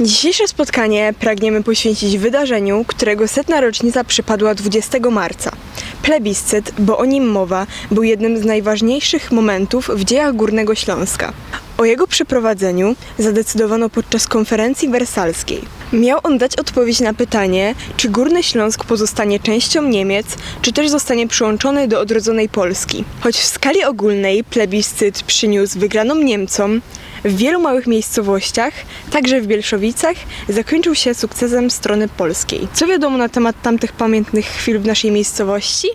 Dzisiejsze spotkanie pragniemy poświęcić wydarzeniu, którego setna rocznica przypadła 20 marca. Plebiscyt, bo o nim mowa, był jednym z najważniejszych momentów w dziejach Górnego Śląska. O jego przeprowadzeniu zadecydowano podczas konferencji wersalskiej. Miał on dać odpowiedź na pytanie, czy Górny Śląsk pozostanie częścią Niemiec, czy też zostanie przyłączony do odrodzonej Polski. Choć w skali ogólnej plebiscyt przyniósł wygraną Niemcom, w wielu małych miejscowościach, także w Bielszowicach, zakończył się sukcesem strony polskiej. Co wiadomo na temat tamtych pamiętnych chwil w naszej miejscowości?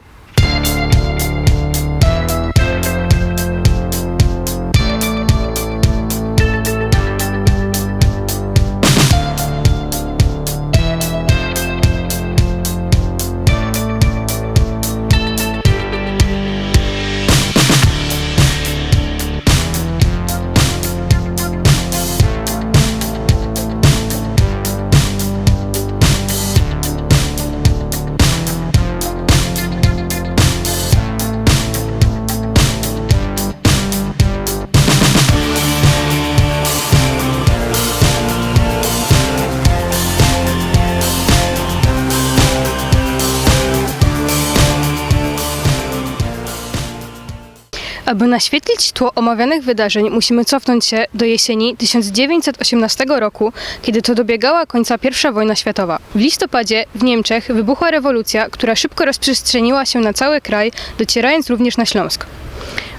Aby naświetlić tło omawianych wydarzeń, musimy cofnąć się do jesieni 1918 roku, kiedy to dobiegała końca I wojna światowa. W listopadzie w Niemczech wybuchła rewolucja, która szybko rozprzestrzeniła się na cały kraj, docierając również na Śląsk.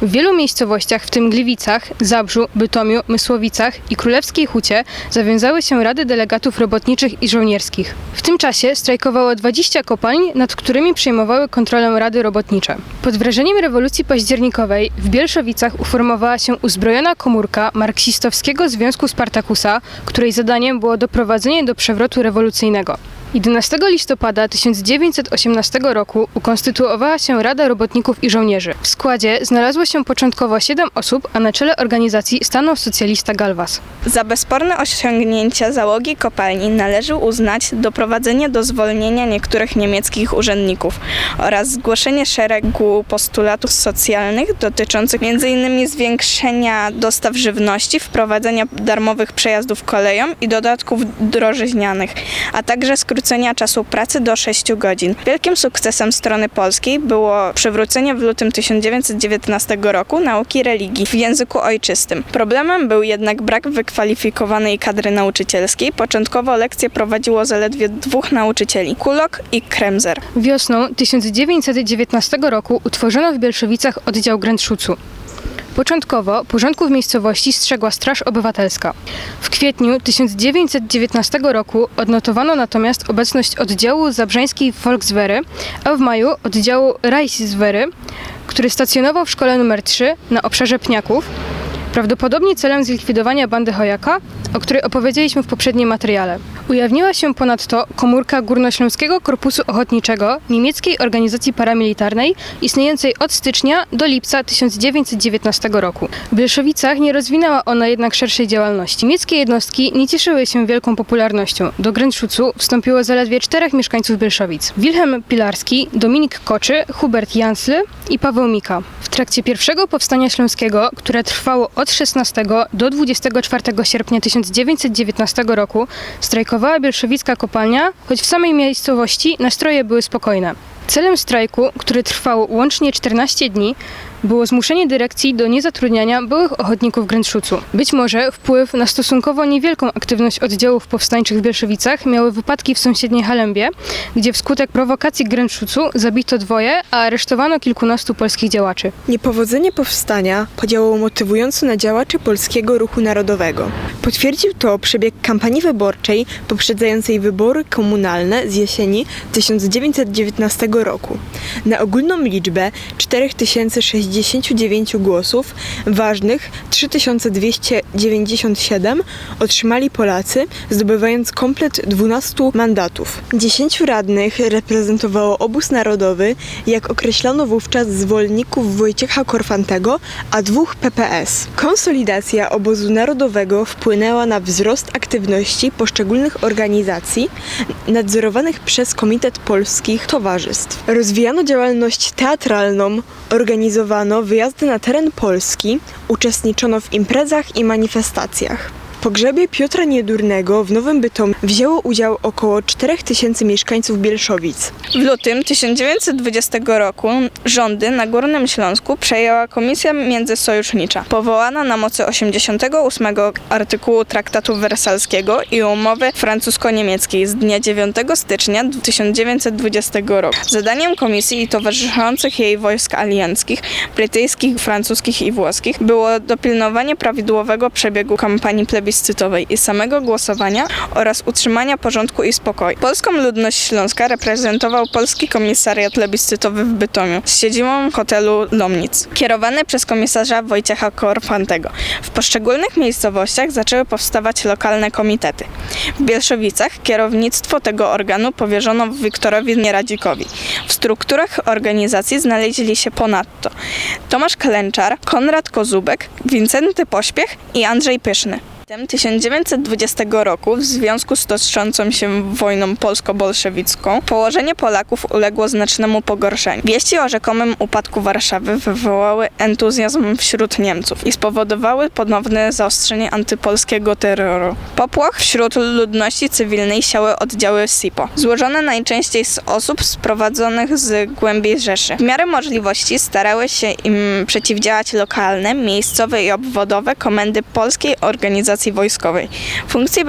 W wielu miejscowościach, w tym Gliwicach, Zabrzu, Bytomiu, Mysłowicach i Królewskiej Hucie, zawiązały się rady delegatów robotniczych i żołnierskich. W tym czasie strajkowało 20 kopalń, nad którymi przejmowały kontrolę rady robotnicze. Pod wrażeniem rewolucji październikowej w Bielszowicach uformowała się uzbrojona komórka marksistowskiego Związku Spartakusa, której zadaniem było doprowadzenie do przewrotu rewolucyjnego. 11 listopada 1918 roku ukonstytuowała się Rada Robotników i Żołnierzy. W składzie znalazło się początkowo 7 osób, a na czele organizacji stanął socjalista Galwas. Za bezsporne osiągnięcia załogi kopalni należy uznać doprowadzenie do zwolnienia niektórych niemieckich urzędników oraz zgłoszenie szeregu postulatów socjalnych dotyczących m.in. zwiększenia dostaw żywności, wprowadzenia darmowych przejazdów koleją i dodatków drożyźnianych, a także skrócenia czasu pracy do 6 godzin. Wielkim sukcesem strony polskiej było przywrócenie w lutym 1919 roku nauki religii w języku ojczystym. Problemem był jednak brak wykwalifikowanej kadry nauczycielskiej. Początkowo lekcje prowadziło zaledwie dwóch nauczycieli, Kulok i Kremzer. Wiosną 1919 roku utworzono w Bielszowicach oddział Grędszucu. Początkowo porządku w miejscowości strzegła Straż Obywatelska. W kwietniu 1919 roku odnotowano natomiast obecność oddziału zabrzeńskiej Volkswehry, a w maju oddziału Reichswehry, który stacjonował w szkole nr 3 na obszarze Pniaków, prawdopodobnie celem zlikwidowania bandy Hojaka, o której opowiedzieliśmy w poprzednim materiale. Ujawniła się ponadto komórka Górnośląskiego Korpusu Ochotniczego niemieckiej organizacji paramilitarnej istniejącej od stycznia do lipca 1919 roku. W Bielszowicach nie rozwinęła ona jednak szerszej działalności. Niemieckie jednostki nie cieszyły się wielką popularnością. Do Grędszucu wstąpiło zaledwie czterech mieszkańców Bielszowic. Wilhelm Pilarski, Dominik Koczy, Hubert Jansl i Paweł Mika. W trakcie pierwszego powstania śląskiego, które trwało od 16 do 24 sierpnia 1919 roku, strajkowała bielszowicka kopalnia, choć w samej miejscowości nastroje były spokojne. Celem strajku, który trwał łącznie 14 dni, było zmuszenie dyrekcji do niezatrudniania byłych ochotników Grędszucu. Być może wpływ na stosunkowo niewielką aktywność oddziałów powstańczych w Bielszowicach miały wypadki w sąsiedniej Halembie, gdzie wskutek prowokacji Grędszucu zabito dwoje, a aresztowano kilkunastu polskich działaczy. Niepowodzenie powstania podziałało motywująco na działaczy Polskiego Ruchu Narodowego. Potwierdził to przebieg kampanii wyborczej poprzedzającej wybory komunalne z jesieni 1919 roku. Na ogólną liczbę 4069 głosów, ważnych 3297 otrzymali Polacy, zdobywając komplet 12 mandatów. 10 radnych reprezentowało obóz narodowy, jak określono wówczas zwolenników Wojciecha Korfantego, a dwóch PPS. Konsolidacja obozu narodowego wpłynęła na wzrost aktywności poszczególnych organizacji nadzorowanych przez Komitet Polskich Towarzystw. Rozwijano działalność teatralną, organizowano wyjazdy na teren Polski, uczestniczono w imprezach i manifestacjach. Pogrzebie Piotra Niedurnego w Nowym Bytomiu wzięło udział około 4000 mieszkańców Bielszowic. W lutym 1920 roku rządy na Górnym Śląsku przejęła Komisja Międzysojusznicza, powołana na mocy 88 artykułu Traktatu Wersalskiego i umowy francusko-niemieckiej z dnia 9 stycznia 1920 roku. Zadaniem komisji i towarzyszących jej wojsk alianckich, brytyjskich, francuskich i włoskich było dopilnowanie prawidłowego przebiegu kampanii plebiscytowej i samego głosowania oraz utrzymania porządku i spokoju. Polską ludność śląska reprezentował Polski Komisariat Plebiscytowy w Bytomiu z siedzibą hotelu Lomnic, kierowany przez komisarza Wojciecha Korfantego. W poszczególnych miejscowościach zaczęły powstawać lokalne komitety. W Bielszowicach kierownictwo tego organu powierzono Wiktorowi Nieradzikowi. W strukturach organizacji znaleźli się ponadto Tomasz Klęczar, Konrad Kozubek, Wincenty Pośpiech i Andrzej Pyszny. Latem 1920 roku, w związku z toczącą się wojną polsko-bolszewicką, położenie Polaków uległo znacznemu pogorszeniu. Wieści o rzekomym upadku Warszawy wywołały entuzjazm wśród Niemców i spowodowały ponowne zaostrzenie antypolskiego terroru. Popłoch wśród ludności cywilnej siały oddziały SIPO, złożone najczęściej z osób sprowadzonych z głębi Rzeszy. W miarę możliwości starały się im przeciwdziałać lokalne, miejscowe i obwodowe komendy Polskiej Organizacji Wojskowej. Funkcję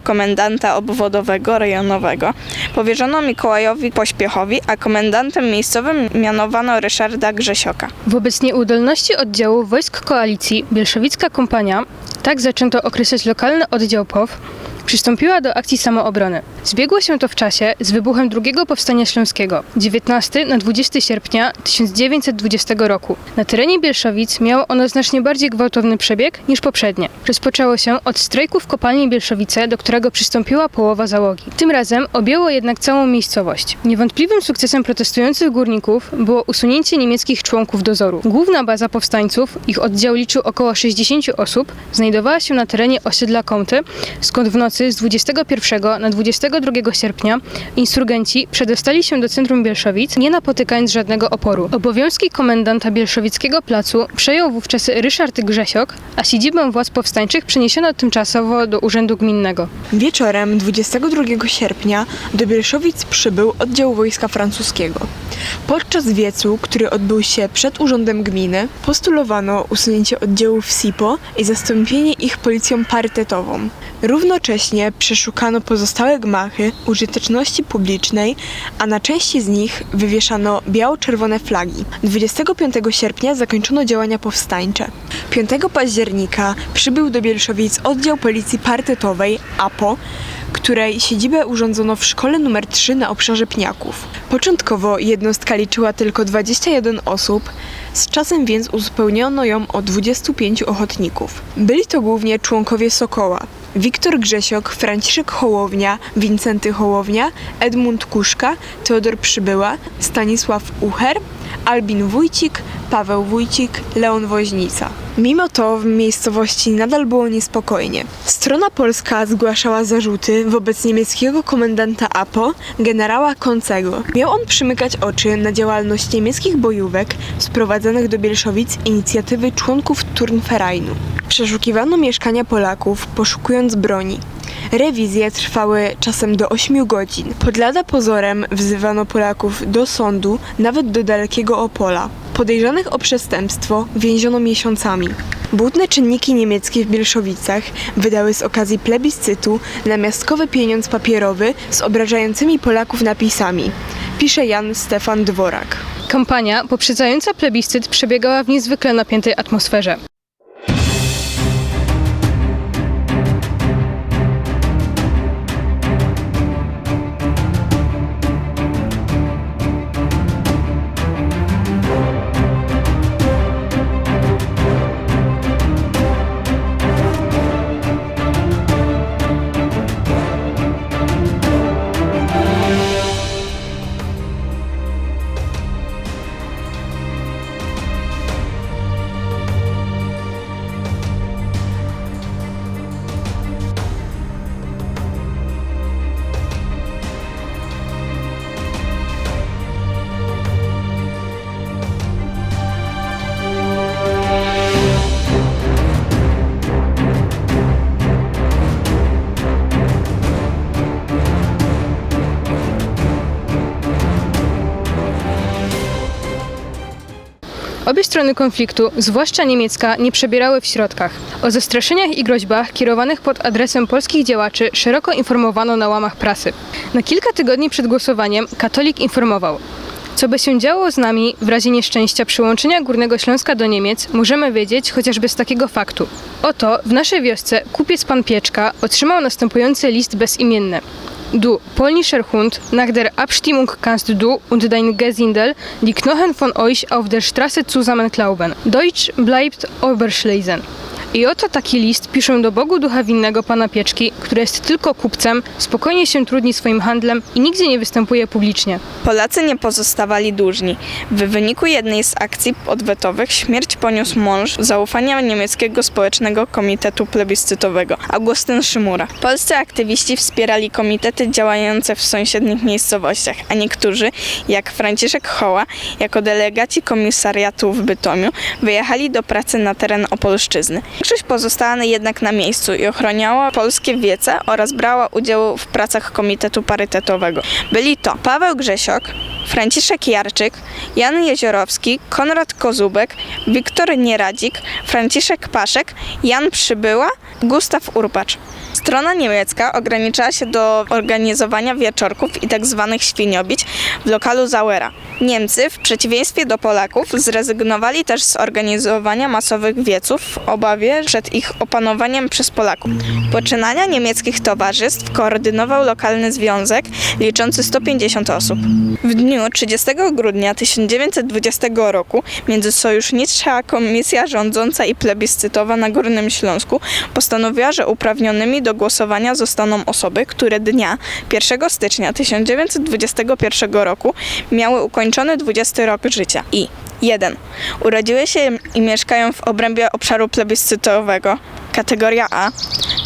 komendanta obwodowego rejonowego powierzono Mikołajowi Pośpiechowi, a komendantem miejscowym mianowano Ryszarda Grzesioka. Wobec nieudolności oddziału wojsk koalicji Bielszowicka Kompania, tak zaczęto określać lokalny oddział POW, przystąpiła do akcji samoobrony. Zbiegło się to w czasie z wybuchem drugiego powstania śląskiego, 19 na 20 sierpnia 1920 roku. Na terenie Bielszowic miało ono znacznie bardziej gwałtowny przebieg niż poprzednie. Rozpoczęło się od strajku w kopalni Bielszowice, do którego przystąpiła połowa załogi. Tym razem objęło jednak całą miejscowość. Niewątpliwym sukcesem protestujących górników było usunięcie niemieckich członków dozoru. Główna baza powstańców, ich oddział liczył około 60 osób, znajdowała się na terenie osiedla Kąty, skąd w nocy z 21 na 22 sierpnia insurgenci przedostali się do centrum Bielszowic, nie napotykając żadnego oporu. Obowiązki komendanta Bielszowickiego Placu przejął wówczas Ryszard Grzesiok, a siedzibę władz powstańczych przeniesiono tymczasowo do Urzędu Gminnego. Wieczorem 22 sierpnia do Bielszowic przybył oddział wojska francuskiego. Podczas wiecu, który odbył się przed urzędem gminy, postulowano usunięcie oddziałów SIPO i zastąpienie ich policją parytetową. Równocześnie przeszukano pozostałe gmachy użyteczności publicznej, a na części z nich wywieszano biało-czerwone flagi. 25 sierpnia zakończono działania powstańcze. 5 października przybył do Bielszowic oddział policji parytetowej APO, której siedzibę urządzono w szkole nr 3 na obszarze Pniaków. Początkowo jednostka liczyła tylko 21 osób, z czasem więc uzupełniono ją o 25 ochotników. Byli to głównie członkowie Sokoła. Wiktor Grzesiok, Franciszek Hołownia, Wincenty Hołownia, Edmund Kuszka, Teodor Przybyła, Stanisław Ucher, Albin Wójcik, Paweł Wójcik, Leon Woźnica. Mimo to w miejscowości nadal było niespokojnie. Strona polska zgłaszała zarzuty wobec niemieckiego komendanta APO, generała Koncego. Miał on przymykać oczy na działalność niemieckich bojówek sprowadzonych do Bielszowic inicjatywy członków Turnvereinu. Przeszukiwano mieszkania Polaków, poszukując broni. Rewizje trwały czasem do 8 godzin. Pod lada pozorem wzywano Polaków do sądu, nawet do dalekiego Opola. Podejrzanych o przestępstwo więziono miesiącami. Błudne czynniki niemieckie w Bielszowicach wydały z okazji plebiscytu namiastkowy pieniądz papierowy z obrażającymi Polaków napisami. Pisze Jan Stefan Dworak. Kampania poprzedzająca plebiscyt przebiegała w niezwykle napiętej atmosferze. Obie strony konfliktu, zwłaszcza niemiecka, nie przebierały w środkach. O zastraszeniach i groźbach kierowanych pod adresem polskich działaczy szeroko informowano na łamach prasy. Na kilka tygodni przed głosowaniem katolik informował. Co by się działo z nami w razie nieszczęścia przyłączenia Górnego Śląska do Niemiec, możemy wiedzieć chociażby z takiego faktu. Oto w naszej wiosce kupiec pan Pieczka otrzymał następujący list bezimienny. Du polnischer Hund nach der Abstimmung kannst du und dein Gesindel die Knochen von euch auf der Straße zusammenklauben. Deutsch bleibt Oberschlesen. I oto taki list piszę do Bogu Ducha Winnego Pana Pieczki, który jest tylko kupcem, spokojnie się trudni swoim handlem i nigdzie nie występuje publicznie. Polacy nie pozostawali dłużni. W wyniku jednej z akcji odwetowych śmierć poniósł mąż zaufania niemieckiego społecznego komitetu plebiscytowego, Augustyn Szymura. Polscy aktywiści wspierali komitety działające w sąsiednich miejscowościach, a niektórzy, jak Franciszek Hoła, jako delegaci komisariatu w Bytomiu, wyjechali do pracy na teren Opolszczyzny. Większość pozostała jednak na miejscu i ochroniała polskie wiece oraz brała udział w pracach komitetu parytetowego. Byli to Paweł Grzesiok, Franciszek Jarczyk, Jan Jeziorowski, Konrad Kozubek, Wiktor Nieradzik, Franciszek Paszek, Jan Przybyła, Gustaw Urpacz. Strona niemiecka ograniczała się do organizowania wieczorków i tzw. świniobić w lokalu Zauera. Niemcy, w przeciwieństwie do Polaków, zrezygnowali też z organizowania masowych wieców w obawie przed ich opanowaniem przez Polaków. Poczynania niemieckich towarzystw koordynował lokalny związek liczący 150 osób. W dniu 30 grudnia 1920 roku Międzysojusznicza Komisja Rządząca i Plebiscytowa na Górnym Śląsku postanowiła, że uprawnionymi do głosowania zostaną osoby, które dnia 1 stycznia 1921 roku miały ukończony 20 rok życia i 1. Urodziły się i mieszkają w obrębie obszaru plebiscytowego, kategoria A.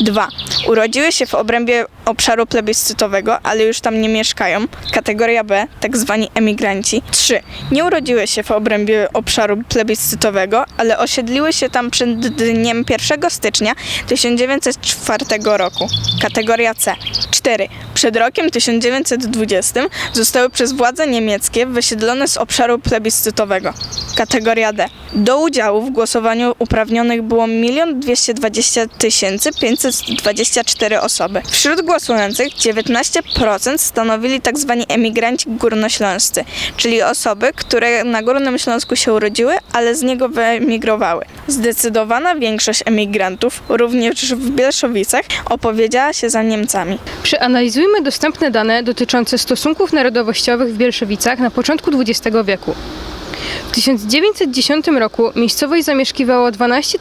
2. Urodziły się w obrębie obszaru plebiscytowego, ale już tam nie mieszkają, kategoria B, tak zwani emigranci. 3. Nie urodziły się w obrębie obszaru plebiscytowego, ale osiedliły się tam przed dniem 1 stycznia 1904 roku, kategoria C. 4. Przed rokiem 1920 zostały przez władze niemieckie wysiedlone z obszaru plebiscytowego, kategoria D. Do udziału w głosowaniu uprawnionych było 1 220 524 osoby. Wśród głosujących 19% stanowili tzw. emigranci górnośląscy, czyli osoby, które na Górnym Śląsku się urodziły, ale z niego wyemigrowały. Zdecydowana większość emigrantów, również w Bielszowicach, opowiedziała się za Niemcami. Przeanalizujmy dostępne dane dotyczące stosunków narodowościowych w Bielszowicach na początku XX wieku. W 1910 roku miejscowość zamieszkiwało 12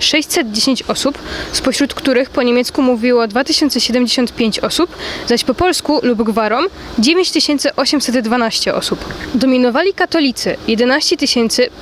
610 osób, spośród których po niemiecku mówiło 2075 osób, zaś po polsku lub gwarom 9812 osób. Dominowali katolicy 11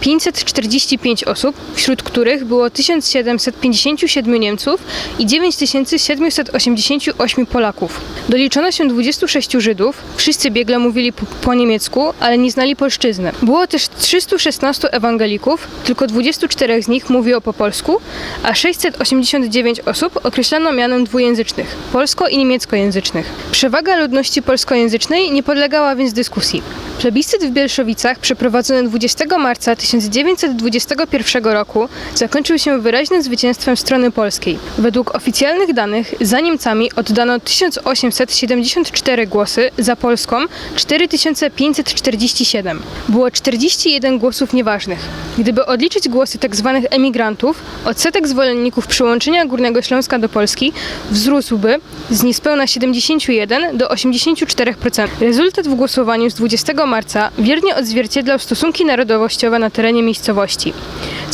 545 osób, wśród których było 1757 Niemców i 9788 Polaków. Doliczono się 26 Żydów, wszyscy biegle mówili po, po niemiecku, ale nie znali polszczyzny. Było też 316 ewangelików, tylko 24 z nich mówiło po polsku, a 689 osób określano mianem dwujęzycznych polsko- i niemieckojęzycznych. Przewaga ludności polskojęzycznej nie podlegała więc dyskusji. Plebiscyt w Bielszowicach przeprowadzony 20 marca 1921 roku zakończył się wyraźnym zwycięstwem strony polskiej. Według oficjalnych danych za Niemcami oddano 1874 głosy, za Polską 4547. Było 41 głosów nieważnych. Gdyby odliczyć głosy tzw. emigrantów, odsetek zwolenników przyłączenia Górnego Śląska do Polski wzrósłby z niespełna 71 do 84%. Rezultat w głosowaniu z 20 marca wiernie odzwierciedlał stosunki narodowościowe na terenie miejscowości.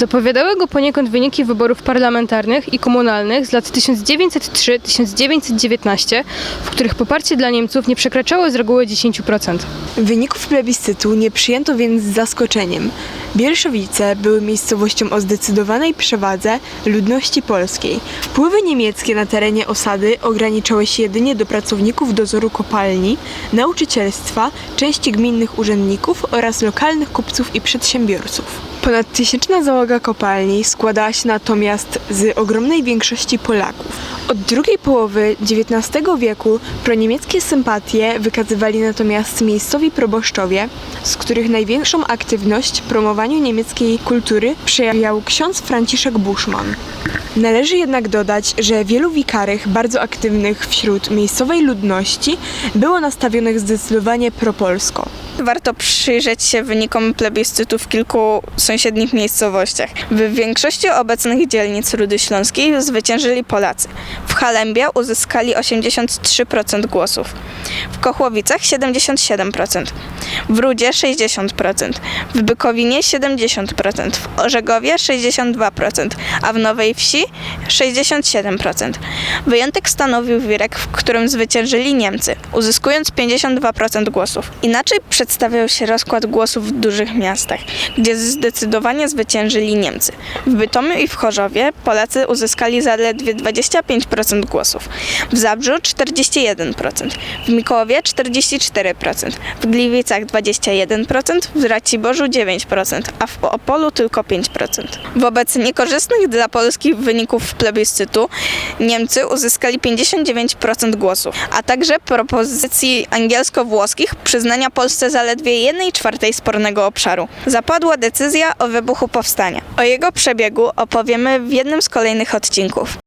Zapowiadały go poniekąd wyniki wyborów parlamentarnych i komunalnych z lat 1903-1919, w których poparcie dla Niemców nie przekraczało z reguły 10%. Wyników plebiscytu nie przyjęto więc z zaskoczeniem. Bielszowice były miejscowością o zdecydowanej przewadze ludności polskiej. Wpływy niemieckie na terenie osady ograniczały się jedynie do pracowników dozoru kopalni, nauczycielstwa, części gminnych urzędników oraz lokalnych kupców i przedsiębiorców. Ponad tysięczna załoga kopalni składała się natomiast z ogromnej większości Polaków. Od drugiej połowy XIX wieku proniemieckie sympatie wykazywali natomiast miejscowi proboszczowie, z których największą aktywność w promowaniu niemieckiej kultury przejawiał ksiądz Franciszek Buszman. Należy jednak dodać, że wielu wikarych bardzo aktywnych wśród miejscowej ludności było nastawionych zdecydowanie propolsko. Warto przyjrzeć się wynikom plebiscytu w kilku sąsiednich miejscowościach. W większości obecnych dzielnic Rudy Śląskiej zwyciężyli Polacy. W Halembie uzyskali 83% głosów, w Kochłowicach 77%, w Rudzie 60%, w Bykowinie 70%, w Orzegowie 62%, a w Nowej Wsi 67%. Wyjątek stanowił Wirek, w którym zwyciężyli Niemcy, uzyskując 52% głosów. Inaczej przedstawiał się rozkład głosów w dużych miastach, gdzie zdecydowanie zwyciężyli Niemcy. W Bytomiu i w Chorzowie Polacy uzyskali zaledwie 25% głosów, w Zabrzu 41%, w Mikołowie 44%, w Gliwicach 21%, w Raciborzu 9%, a w Opolu tylko 5%. Wobec niekorzystnych dla Polski wyników plebiscytu Niemcy uzyskali 59% głosów, a także propozycji angielsko-włoskich przyznania Polsce zaledwie 1 czwartej spornego obszaru. Zapadła decyzja o wybuchu powstania. O jego przebiegu opowiemy w jednym z kolejnych odcinków.